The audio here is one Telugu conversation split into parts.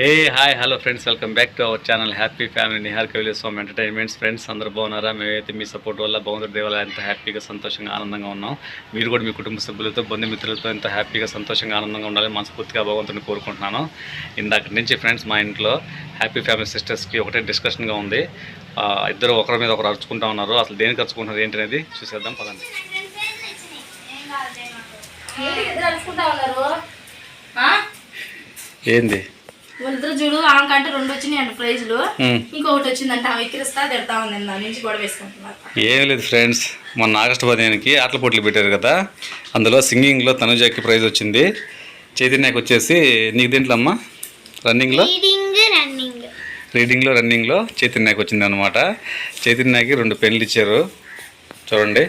Hey hi hello friends welcome back to our channel happy family Nihar Kavili Swami entertainments friends అందరూ బాగున్నారా? మేమైతే మీ సపోర్ట్ వల్ల భగవంతుడి దేవాల ఎంత హ్యాపీగా సంతోషంగా ఆనందంగా ఉన్నాం. మీరు కూడా మీ కుటుంబ సభ్యులతో బంధుమిత్రులతో ఎంత హ్యాపీగా సంతోషంగా ఆనందంగా ఉండాలని మనస్ఫూర్తిగా భగవంతుని కోరుకుంటున్నాను. ఇందాక నుంచి ఫ్రెండ్స్ మా ఇంట్లో హ్యాపీ ఫ్యామిలీ సిస్టర్స్కి ఒకటే డిస్కషన్గా ఉంది. ఇద్దరు ఒకరి మీద ఒకరు అరుచుకుంటా ఉన్నారు. అసలు దేనికి అరుచుకుంటున్నారు? ఏంటి అనేది చూసేద్దాం పదండి? ఏంది? వాళ్ళిద్దరు చూడు ఆమెకంటే రెండు వచ్చినాయి అంట ప్రైజ్లు. ఇంకొకటి వచ్చిందంట ఆమె ఎక్కిరిస్తా తిడతా ఉంది నా నుంచి గొడవ వేసుకుంటున్నారు ఏం లేదు ఫ్రెండ్స్ మొన్న ఆగస్టు పదిహేనుకి ఆటల పోటీలు పెట్టారు కదా అందులో సింగింగ్లో తనుజాకి ప్రైజ్ వచ్చింది. చైతన్యకి వచ్చేసి నీకు దేంట్లో అమ్మా? రన్నింగ్లో? Reading running. రీడింగ్లో రన్నింగ్లో చైతన్యకి వచ్చింది అనమాట చైతన్యకి రెండు పెన్లు ఇచ్చారు. చూడండి.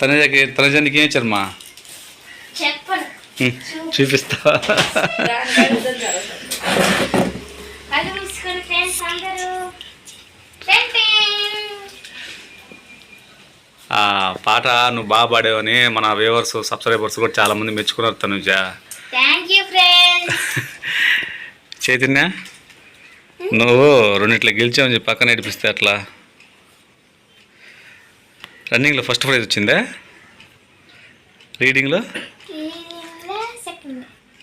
తనుజాకి తనుజానికి ఏం ఇచ్చారమ్మా? చెప్పను. హ్మ్, చూపిస్తా. కళ్ళు మూసుకొని ఫ్రెండ్స్ అందరూ. Ten ten. ఆ పాట నువ్వు బాగా పాడావని మన వ్యూవర్స్ సబ్స్క్రైబర్స్ కూడా చాలామంది మెచ్చుకున్నారు తనుజా. చైతన్య నువ్వు రెండిట్లో గెలిచావని చెప్పి పక్కన నడిపిస్తే అట్లా రన్నింగ్లో ఫస్ట్ ప్రైజ్ వచ్చిందా? రీడింగ్లో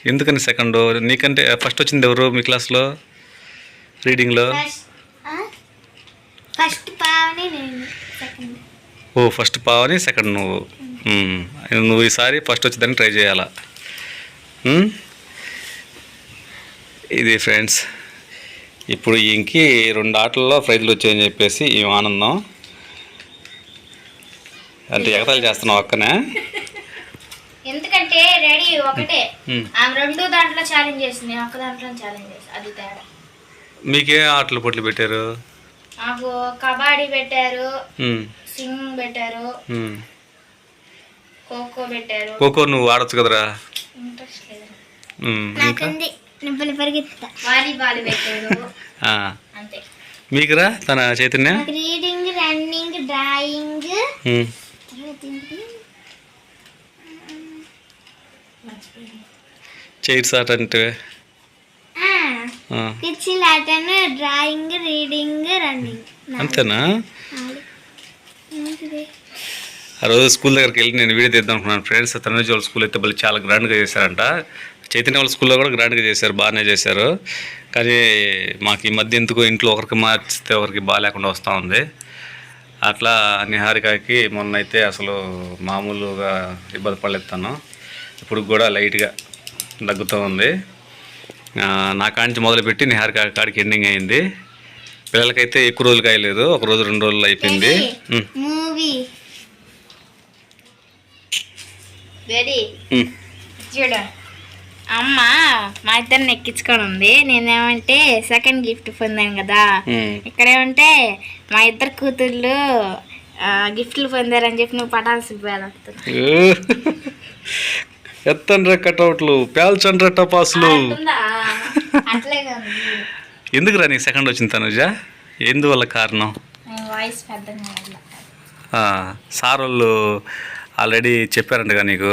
ఎందుకని సెకండ్ నీకంటే ఫస్ట్ వచ్చింది ఎవరు మీ క్లాస్లో రీడింగ్లో ఫస్ట్ ఓ ఫస్ట్ పావని సెకండ్ నువ్వు. నువ్వు ఈసారి ఫస్ట్ వచ్చిందని ట్రై చేయాలా? ఇది ఫ్రెండ్స్ ఇప్పుడు ఇంకి రెండు ఆటల్లో ప్రైజ్లు వచ్చాయని చెప్పేసి ఈ ఆనందం. అంటే ఎగతాలు చేస్తున్నావు అక్కనే. ఎందుకంటే రెడీ ఒకటే. ఆమె రెండు దాంట్లో ఛాలెంజ్ చేసింది నేను ఒక్క దాంట్లో ఛాలెంజ్ చేసి అది తేడా. మీకే ఆటలు పోట్లు పెట్టారు? నాకు కబడ్డీ పెట్టారు మ్మ్. సింగింగ్ పెట్టారు. ఖోఖో పెట్టారు. ఖోఖో నువ్వు ఆడొచ్చు కదరా? ఇంట్రెస్ట్ లేదు. పరిగెత్తా వాలీబాల్ పెట్టారు. ఆ. అంతే. మీకురా తన చైతన్య? రీడింగ్ రన్నింగ్ డ్రాయింగ్ మ్మ్. చైర్స్ ఆట అంటే? ఆ. పిచ్చిల్ ఆటను డ్రాయింగ్ రీడింగ్ రన్నింగ్. అంతేనా? ఆ రోజు స్కూల్ దగ్గరికి వెళ్ళి నేను వీడియో తీద్దాం అనుకున్నాను. ఫ్రెండ్స్ తనుజ వాళ్ళ స్కూల్ అయితే వాళ్ళు చాలా గ్రాండ్గా చేశారంట. చైతన్య వాళ్ళ స్కూల్లో కూడా గ్రాండ్గా చేశారు బాగానే చేశారు. కానీ మాకు ఈ మధ్య ఎందుకో ఇంట్లో ఒకరికి మార్చితే ఒకరికి బాగాలేకుండా వస్తూ ఉంది. అట్లా నిహారికకి మొన్న అయితే అసలు మామూలుగా ఇబ్బంది పడలేదు తను. ఇప్పుడు కూడా లైట్గా దగ్గుతూ ఉంది. నా కాంచి మొదలుపెట్టి నిహారిక కాడికి ఎండింగ్ అయింది. పిల్లలకైతే ఎక్కువ రోజులు కాయలేదు. ఒక రోజు రెండు రోజులు అయిపోయింది. అమ్మ మా ఇద్దరిని ఎక్కించుకొని ఉంది. నేనేమంటే సెకండ్ గిఫ్ట్ పొందాను కదా. ఇక్కడేమంటే మా ఇద్దరు కూతుళ్ళు ఆ, గిఫ్ట్లు పొందారని చెప్పి నువ్వు పటాల్సి పోయాలి ఎత్తండ్ర కటౌట్లు పేల్చండ్ర టపాసులు. కాదు ఎందుకురా నీకు సెకండ్ వచ్చింది తనుజ? ఎందువల్ల కారణం? సార్ వాళ్ళు ఆల్రెడీ చెప్పారంటగా నీకు?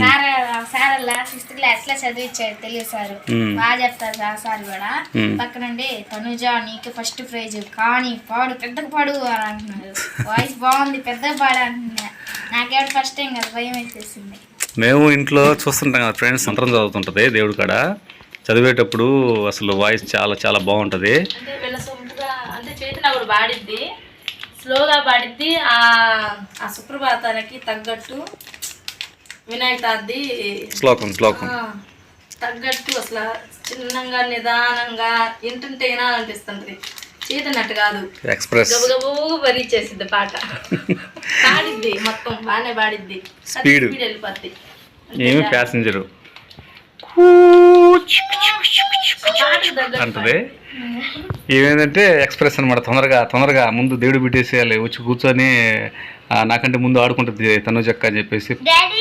సార్ సార్ అలా సిక్స్త్ క్లాస్లో చదివించాడు తెలియదు సార్. మ్మ్. బాగా చెప్తారు ఆ సార్ కూడా. పక్కనుండి తనుజ నీకు ఫస్ట్ ప్రైజ్ కానీ పాడు పెద్దగా పాడు అని అంటున్నారు. వాయిస్ బాగుంది పెద్దగా పాడు అంటున్నా నాకేమిటి ఫస్ట్ టైం కదా భయం వేసేసింది. మేము ఇంట్లో చూస్తుంటాం కదా ఫ్రెండ్స్ మంత్రం చదువుతుంటుంది దేవుడి కాడ. చదివేటప్పుడు అసలు వాయిస్ చాలా చాలా బాగుంటుంది. అంటే కూడా పాడిద్ది స్లోగా పాడిద్ది ఆ సుప్రభాతానికి తగ్గట్టు వినాయకాది శ్లోకం శ్లోకం. తగ్గట్టు అసలు చిన్నగా నిదానంగా వింటుంటే వినాలనిపిస్తుంటది చేతనట్టు కాదు. ఎక్స్ప్రెస్ గబగబు భరించేసిద్ది పాట. పాడిద్ది మొత్తం బాగానే పాడిద్ది. స్పీడ్ వెళ్ళిపోద్ది. ఏమి ప్యాసింజరు అంటది. ఏమేంటంటే ఎక్స్ప్రెస్ అనమాట తొందరగా తొందరగా ముందు దేవుడు పెట్టేసేయాలి వచ్చి కూర్చొని నాకంటే ముందు ఆడుకుంటుంది తనుజక్క అని చెప్పేసి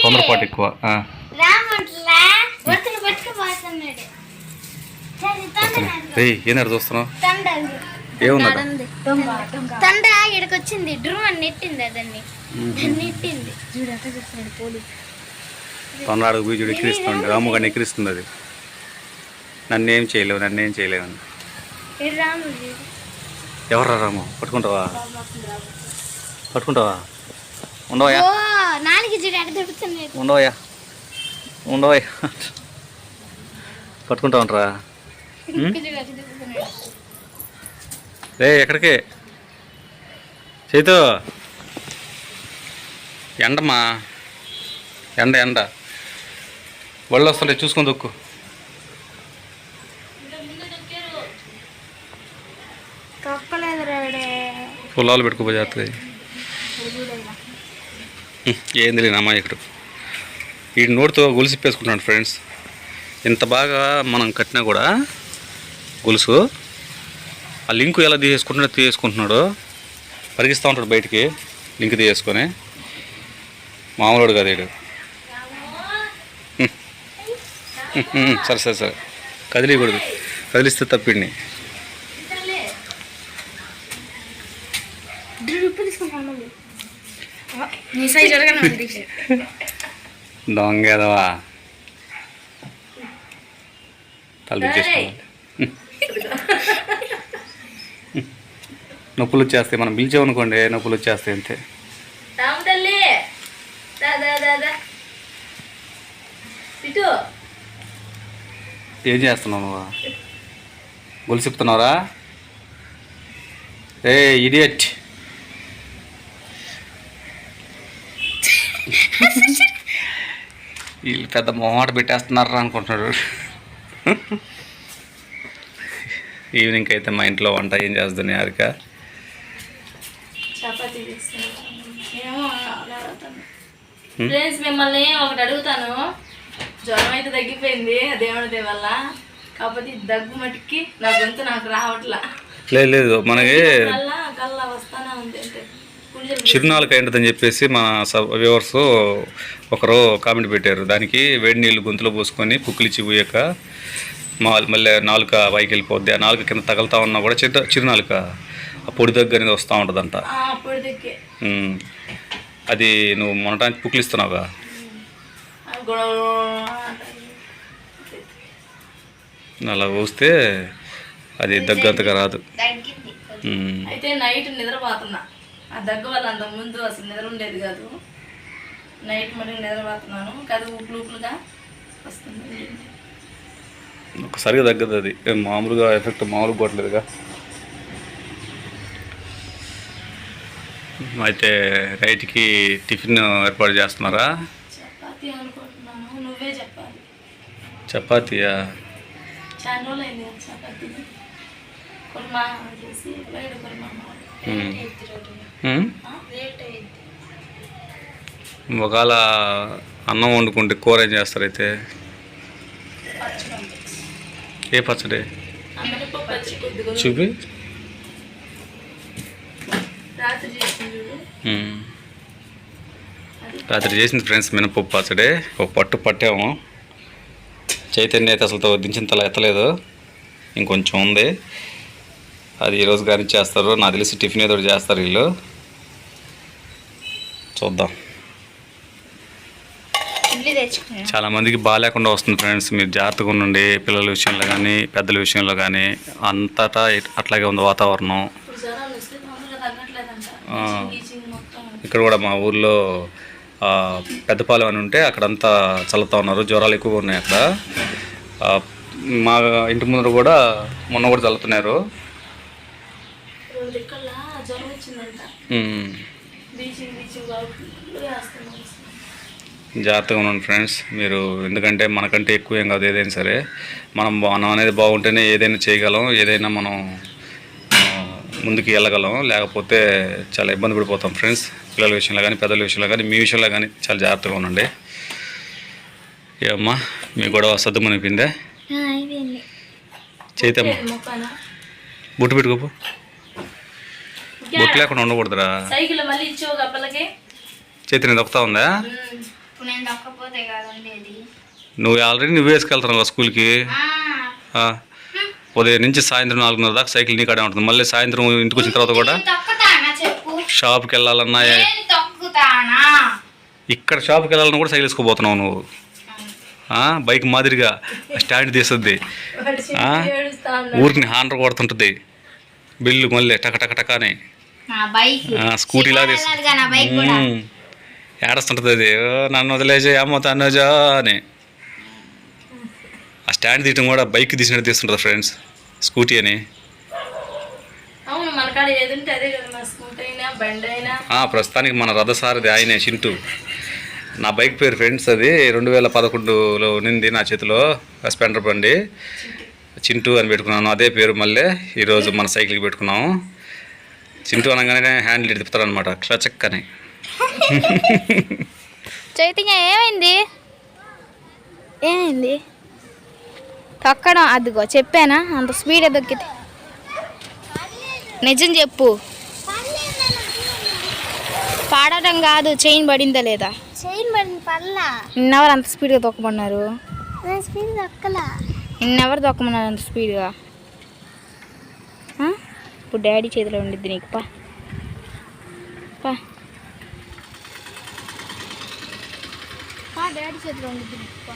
తొందరపాటు ఎక్కువ. ఏనాడు చూస్తున్నావు? తండ్రి ఇక్కడికి వచ్చింది డ్రూ అని నెట్టింది అదన్ని దాన్ని నెట్టింది. చూస్తున్నాడు పోలీస్? బీజుడు ఎక్కిరిస్తుంది రాము గారిని ఎక్కిరిస్తుంది అది నన్నేం చేయలేవు నన్నేం చేయలేవు అని. ఇది రాము ఎవర్రా రాము? పట్టుకుంటావా? పట్టుకుంటావా? దొరుకుతుంది ఉండవయ్యా. ఉండవయ్యా. పట్టుకుంటావంటరా రే ఎక్కడికి? చైతు. ఎండమ్మా. ఎండ ఎండ. ఒళ్ళు వస్తుంటే చూసుకొని దొక్కు పొలాలు పెట్టుకోపోయి చేస్తుంది ఏంది లేని అమాయకుడు. వీడి నోటితో గొలుసు ఇప్పేసుకుంటున్నాడు ఫ్రెండ్స్. ఇంత బాగా మనం కట్టినా కూడా గొలుసు. ఆ లింకు ఎలా తీసేసుకుంటున్నా తీసేసుకుంటున్నాడు. పరిగిస్తూ ఉంటాడు బయటికి లింక్ తీసేసుకొని. మామూలుడు కదా వీడు సరే సరే సరే. కదిలియకూడదు. కదిలిస్తే తప్పిండి దొంగేదవా తల ఏయ్. నొప్పులు వచ్చేస్తాయి. మనం పిలిచామనుకోండి నొప్పులు వచ్చేస్తాయి అంతే. ఏం చేస్తున్నావు నువ్వు? గొలుసిపుతున్నావురా ఏ ఇడియట్ వీళ్ళు పెద్ద మొహమాట పెట్టేస్తున్నారా అనుకుంటున్నాడు. ఈవినింగ్ అయితే మా ఇంట్లో వంట ఏం చేస్తుంది హారిక చపాతీ ఏమో అలా ఫ్రెండ్స్ మిమ్మల్ని ఒకటి అడుగుతాను. జ్వరం అయితే తగ్గిపోయింది దేవుడి వల్ల? కాకపోతే దగ్గు మటుకి నా గొంతు నాకు రావట్లా. లేదు లేదు. మనకి కల్లా వస్తానే ఉంది అంటే ఏంటని చెప్పేసి మా సబ్ వ్యూవర్స్ ఒకరు కామెంట్ పెట్టారు. దానికి వేడి నీళ్ళు గొంతులో పోసుకొని పుక్కిలిచ్చి పోయాక మళ్ళీ నాలుక పైకి వెళ్ళిపోద్ది. ఆ నాలుక కింద తగులుతా ఉన్నా కూడా చిరు చిరునాలుక. ఆ పొడి దగ్గర అనేది వస్తూ ఉంటుందంట. అది నువ్వు మొనటానికి పుక్కిలిస్తున్నావుగా అంటారు. అలా పోస్తే అది దగ్గంతగా రాదు. అయితే నైట్ నిద్రపోతున్నా ఆ దగ్గు వల్ల అంత ముందు అసలు నిద్ర ఉండేది కాదు. నైట్ మరి నిద్రపోతున్నాను కదా ఊపులు ఊపులుగా వస్తుంది. ఒకసారిగా తగ్గదు అది. మామూలుగా ఎఫెక్ట్ మామూలుగా పోవట్లేదుగా. అయితే రైట్కి టిఫిన్ ఏర్పాటు చేస్తున్నారా? చపాతీ అనుకుంటున్నాను. నువ్వే చెప్పాలి. చపాతీయా? ఒకవేళ అన్నం వండుకుంటే కూర ఏం చేస్తారైతే ఏ పచ్చడి? చూపి రాత్రి చేసింది చూడు ఉమ్. రాత్రి చేసింది ఫ్రెండ్స్ మినపప్పు పచ్చడి. ఒక పట్టు పట్టాము. చైతన్య అయితే అసలు తో- దించిన తల ఎత్తలేదు. ఇంకొంచెం ఉంది. అది ఈరోజు కానీ చేస్తారు నాకు తెలిసి టిఫిన్ ఏదో ఒకటి చేస్తారు వీళ్ళు. చూద్దాం. ఇడ్లీ తెచ్చుకున్నాను చాలా మందికి బాగాలేకుండా వస్తుంది ఫ్రెండ్స్. మీరు జాగ్రత్తగా ఉండండి. పిల్లల విషయంలో కానీ పెద్దల విషయంలో కానీ. అంతటా అట్లాగే ఉంది వాతావరణం. ఇక్కడ కూడా మా ఊర్లో పెద్దపాలెం అని ఉంటే అక్కడంతా చల్లుతా ఉన్నారు. జ్వరాలు ఎక్కువగా ఉన్నాయి అక్కడ. మా ఇంటి ముందర కూడా మొన్న కూడా చల్లుతున్నారు. జాగ్రత్తగా ఉండండి ఫ్రెండ్స్. మీరు ఎందుకంటే మనకంటే ఎక్కువ ఏం కాదు ఏదైనా సరే. మనం మనం అనేది బాగుంటేనే ఏదైనా చేయగలం ఏదైనా మనం ముందుకు వెళ్ళగలం. లేకపోతే చాలా ఇబ్బంది పడిపోతాం ఫ్రెండ్స్. పిల్లల విషయంలో కానీ పెద్దల విషయంలో కానీ మీ విషయంలో కానీ చాలా జాగ్రత్తగా ఉండండి. ఏమ్మా మీ గొడవ సర్దుమనిపిందే అయిపోయింది? చైతమ్మ. బొట్టు పెట్టుకోపు. బొట్టు లేకుండా ఉండకూడదురా. సైకిల్ మళ్ళీ ఇచ్చావు గప్పలకి చైతన్య దొక్కుతా ఉందా? నేను నువ్వు ఆల్రెడీ నువ్వు వేసుకెళ్తున్నావు కదా స్కూల్కి? ఆ. ఉదయం నుంచి సాయంత్రం నాలుగున్నర దాకా సైకిల్ నీ కాడే ఉంటుంది. మళ్ళీ సాయంత్రం ఇంటికి వచ్చిన తర్వాత కూడా షాప్కి వెళ్ళాలన్నా ఇక్కడ షాప్కి వెళ్ళాలని కూడా సైకిల్ వేసుకోబోతున్నావు నువ్వు. బైక్ మాదిరిగా స్టాండ్ తీస్తుంది. ఊరికి హాండర్ కొడుతుంటుంది. బిల్లు మళ్ళీ టక టక టక అని నా బైక్. ఆ, స్కూటీ లాగా తీసు- వెళ్ళాలిగా నా బైక్ కూడా. మ్మ్. ఏడుస్తుంటుంది అది. "ఓ, నన్ను వదిలేసి అమ్మ తన్నోజా అని. స్టాండ్ తీయటం కూడా బైక్ తీసినట్టు తీస్తుంటుంది ఫ్రెండ్స్ స్కూటీ అని. అవును మన కాడ ఏది ఉంటే అదే కదా మా స్కూటీ అయినా బండి అయినా. ఆ, ప్రస్తుతానికి మన రథసారథి ఆయనే చింటూ. నా బైక్ పేరు ఫ్రెండ్స్ అది రెండు వేల పదకొండులో ఉన్నింది నా చేతిలో స్పెండర్ బండి. చింటూ అని పెట్టుకున్నాను అదే పేరు మళ్ళీ ఈరోజు మన సైకిల్కి పెట్టుకున్నాము. చింటూ అనగానే హ్యాండిల్ తిప్పుతారనమాట క్లచక్ అని చైతన్య ఏమైంది? ఏమైంది? తొక్కడం అదిగో చెప్పానా? అంత స్పీడ్ దొక్కితే నిజం చెప్పు. పాడటం కాదు చైన్ పడిందా లేదా? చైన్ పడింది నిన్నెవరు అంత స్పీడ్గా తొక్కమన్నారు? స్పీడ్ నిన్నెవరు తొక్కమన్నారు అంత స్పీడ్గా? ఇప్పుడు డాడీ చేతిలో ఉండిద్ది నీకు పా. పా. పా డాడీ చేతిలో ఉండిద్ది నీకు పా.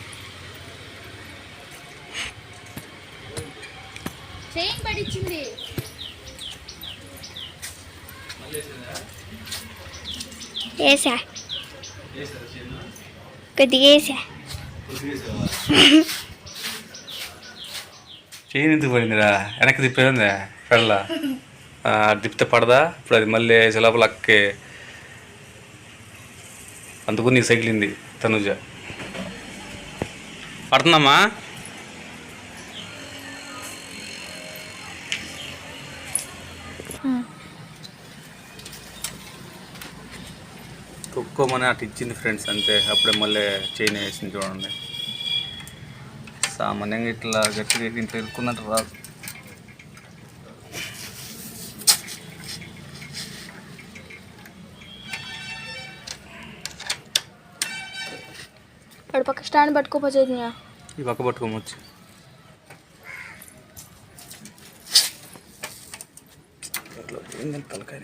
చైన్ పడిచ్చింది. వేసా. కొద్దిగా వేసా. చైన్ ఎందుకు పడిందిరా? వెనక్కి తిప్పేదా పెళ్ళ. తిప్పితే పడదా? ఇప్పుడు అది మళ్ళీ వేసే లోపల అక్కే. అందుకు నీకు సైకిల్ ఇంది తనుజ. పడుతుందమ్మా? తొక్కోమని అటు ఇచ్చింది ఫ్రెండ్స్ అంతే. అప్పుడే మళ్ళీ చైన్ వేసింది చూడండి. సామాన్యంగా ఇట్లా గట్టిగా ఇంట్లో ఇరుక్కున్నట్టు రాదు. పక్క స్టాండ్ పట్టుకోపో చైతన్య ఈ పక్క పట్టుకోమొచ్చు. ഇങ്ങനത്തെ ആൾക്കാർ